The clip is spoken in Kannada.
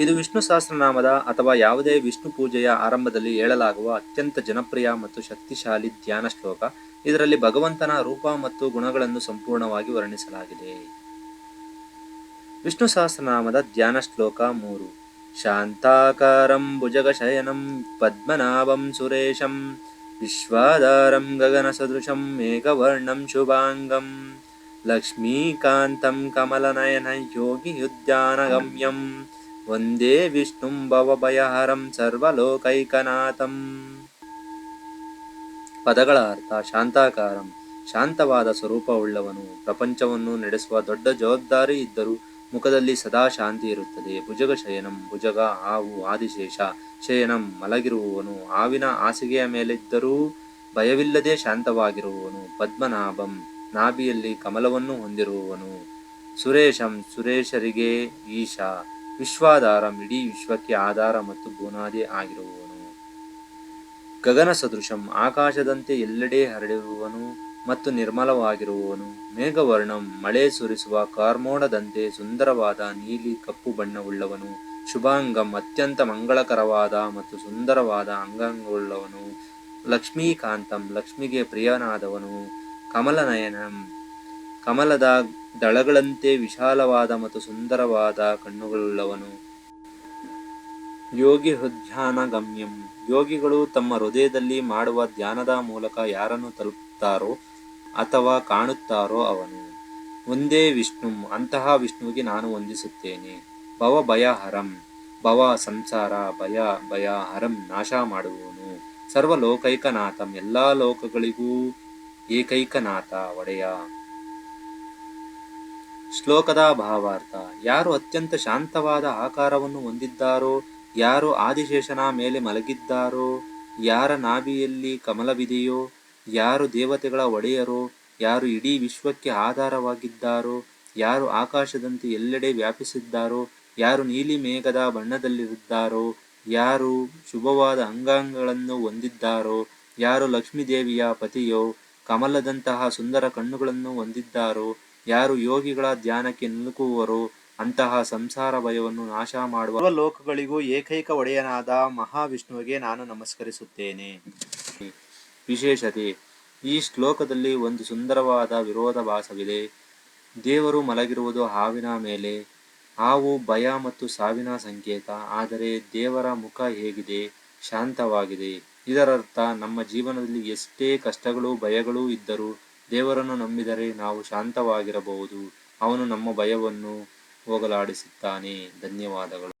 ಇದು ವಿಷ್ಣು ಸಹಸ್ರನಾಮದ ಅಥವಾ ಯಾವುದೇ ವಿಷ್ಣು ಪೂಜೆಯ ಆರಂಭದಲ್ಲಿ ಹೇಳಲಾಗುವ ಅತ್ಯಂತ ಜನಪ್ರಿಯ ಮತ್ತು ಶಕ್ತಿಶಾಲಿ ಧ್ಯಾನ ಶ್ಲೋಕ. ಇದರಲ್ಲಿ ಭಗವಂತನ ರೂಪ ಮತ್ತು ಗುಣಗಳನ್ನು ಸಂಪೂರ್ಣವಾಗಿ ವರ್ಣಿಸಲಾಗಿದೆ. ವಿಷ್ಣು ಸಹಸ್ರನಾಮದ ಧ್ಯಾನ ಶ್ಲೋಕ ಮೂರು. ಶಾಂತಾಕಾರಂ ಭುಜಗಶಯನಂ ಪದ್ಮನಾಭಂ ಸುರೇಶಂ ವಿಶ್ವಾಧಾರಂ ಗಗನಸದೃಶಂ ಮೇಘವರ್ಣಂ ಶುಭಾಂಗಂ ಲಕ್ಷ್ಮೀಕಾಂತಂ ಕಮಲನಯನ ಯೋಗಿಯುದ್ಯಾನಗಮ್ಯಂ ವಂದೇ ವಿಷ್ಣು ಭವಭಯಹರಂ ಸರ್ವಲೋಕೈಕನಾಥಂ ಪದಗಳ ಅರ್ಥ ಶಾಂತಾಕಾರಂ, ಶಾಂತವಾದ ಸ್ವರೂಪವುಳ್ಳವನು, ಪ್ರಪಂಚವನ್ನು ನಡೆಸುವ ದೊಡ್ಡ ಜವಾಬ್ದಾರಿ ಇದ್ದರೂ ಮುಖದಲ್ಲಿ ಸದಾ ಶಾಂತಿ ಇರುತ್ತದೆ. ಭುಜಗ ಶಯನಂ, ಭುಜಗ ಹಾವು, ಆದಿಶೇಷ ಶಯನಂ ಮಲಗಿರುವವನು, ಹಾವಿನ ಹಾಸಿಗೆಯ ಮೇಲಿದ್ದರೂ ಭಯವಿಲ್ಲದೆ ಶಾಂತವಾಗಿರುವವನು, ಪದ್ಮನಾಭಂ ನಾಭಿಯಲ್ಲಿ ಕಮಲವನ್ನು ಹೊಂದಿರುವವನು. ಸುರೇಶಂ, ಸುರೇಶರಿಗೆ ಈಶಾ ವಿಶ್ವಾಧಾರಂ ಇಡೀ ವಿಶ್ವಕ್ಕೆ ಆಧಾರ ಮತ್ತು ಬುನಾದಿ ಆಗಿರುವವನು. ಗಗನ ಸದೃಶಂ ಆಕಾಶದಂತೆ ಎಲ್ಲೆಡೆ ಹರಡಿರುವವನು ಮತ್ತು ನಿರ್ಮಲವಾಗಿರುವವನು. ಮೇಘವರ್ಣಂ ಮಳೆ ಸುರಿಸುವ ಕಾರ್ಮೋಡದಂತೆ ಸುಂದರವಾದ ನೀಲಿ ಕಪ್ಪು ಬಣ್ಣವುಳ್ಳವನು. ಶುಭಾಂಗಂ ಅತ್ಯಂತ ಮಂಗಳಕರವಾದ ಮತ್ತು ಸುಂದರವಾದ ಅಂಗಾಂಗವುಳ್ಳವನು. ಲಕ್ಷ್ಮೀಕಾಂತಂ ಲಕ್ಷ್ಮಿಗೆ ಪ್ರಿಯನಾದವನು. ಕಮಲನಯನಂ ಕಮಲದ ದಳಗಳಂತೆ ವಿಶಾಲವಾದ ಮತ್ತು ಸುಂದರವಾದ ಕಣ್ಣುಗಳುಳ್ಳವನು. ಯೋಗಿ ಹೃದ್ಯಾನ ಗಮ್ಯಂ ಯೋಗಿಗಳು ತಮ್ಮ ಹೃದಯದಲ್ಲಿ ಮಾಡುವ ಧ್ಯಾನದ ಮೂಲಕ ಯಾರನ್ನು ತಲುಪುತ್ತಾರೋ ಅಥವಾ ಕಾಣುತ್ತಾರೋ ಅವನು. ಒಂದೇ ವಿಷ್ಣು, ಅಂತಹ ವಿಷ್ಣುವಿಗೆ ನಾನು ವಂದಿಸುತ್ತೇನೆ. ಭವ ಭಯ ಹರಂ ಭವ ಸಂಸಾರ, ಭಯ ಭಯ ಹರಂ ನಾಶ ಮಾಡುವನು ಸರ್ವ ಲೋಕೈಕನಾಥಂ ಎಲ್ಲಾ ಲೋಕಗಳಿಗೂ ಏಕೈಕನಾಥ ಒಡೆಯ. ಶ್ಲೋಕದ ಭಾವಾರ್ಥ. ಯಾರು ಅತ್ಯಂತ ಶಾಂತವಾದ ಆಕಾರವನ್ನು ಹೊಂದಿದ್ದಾರೋ, ಯಾರು ಆದಿಶೇಷನ ಮೇಲೆ ಮಲಗಿದ್ದಾರೋ, ಯಾರ ನಾಭಿಯಲ್ಲಿ ಕಮಲವಿದೆಯೋ, ಯಾರು ದೇವತೆಗಳ ಒಡೆಯರೋ, ಯಾರು ಇಡೀ ವಿಶ್ವಕ್ಕೆ ಆಧಾರವಾಗಿದ್ದಾರೋ, ಯಾರು ಆಕಾಶದಂತೆ ಎಲ್ಲೆಡೆ ವ್ಯಾಪಿಸಿದ್ದಾರೋ, ಯಾರು ನೀಲಿ ಮೇಘದ ಬಣ್ಣದಲ್ಲಿರುತ್ತಾರೋ, ಯಾರು ಶುಭವಾದ ಅಂಗಾಂಗಗಳನ್ನು ಹೊಂದಿದ್ದಾರೋ, ಯಾರು ಲಕ್ಷ್ಮೀದೇವಿಯ ಪತಿಯೋ, ಕಮಲದಂತಹ ಸುಂದರ ಕಣ್ಣುಗಳನ್ನು ಹೊಂದಿದ್ದಾರೋ ಯಾರು ಯೋಗಿಗಳ ಧ್ಯಾನಕ್ಕೆ ನಿಲುಕುವರೋ ಅಂತಹ ಸಂಸಾರ ಭಯವನ್ನು ನಾಶ ಮಾಡುವ ಲೋಕಗಳಿಗೂ ಏಕೈಕ ಒಡೆಯನಾದ ಮಹಾವಿಷ್ಣುವಿಗೆ ನಾನು ನಮಸ್ಕರಿಸುತ್ತೇನೆ. ವಿಶೇಷತೆ, ಈ ಶ್ಲೋಕದಲ್ಲಿ ಒಂದು ಸುಂದರವಾದ ವಿರೋಧಾಭಾಸವಿದೆ ದೇವರು ಮಲಗಿರುವುದು ಹಾವಿನ ಮೇಲೆ, ಹಾವು ಭಯ ಮತ್ತು ಸಾವಿನ ಸಂಕೇತ, ಆದರೆ ದೇವರ ಮುಖ ಹೇಗಿದೆ, ಶಾಂತವಾಗಿದೆ. ಇದರರ್ಥ ನಮ್ಮ ಜೀವನದಲ್ಲಿ ಎಷ್ಟೇ ಕಷ್ಟಗಳು, ಭಯಗಳು ಇದ್ದರೂ ದೇವರನ್ನು ನಂಬಿದರೆ ನಾವು ಶಾಂತವಾಗಿರಬಹುದು. ಅವನು ನಮ್ಮ ಭಯವನ್ನು ಹೋಗಲಾಡಿಸುತ್ತಾನೆ. ಧನ್ಯವಾದಗಳು.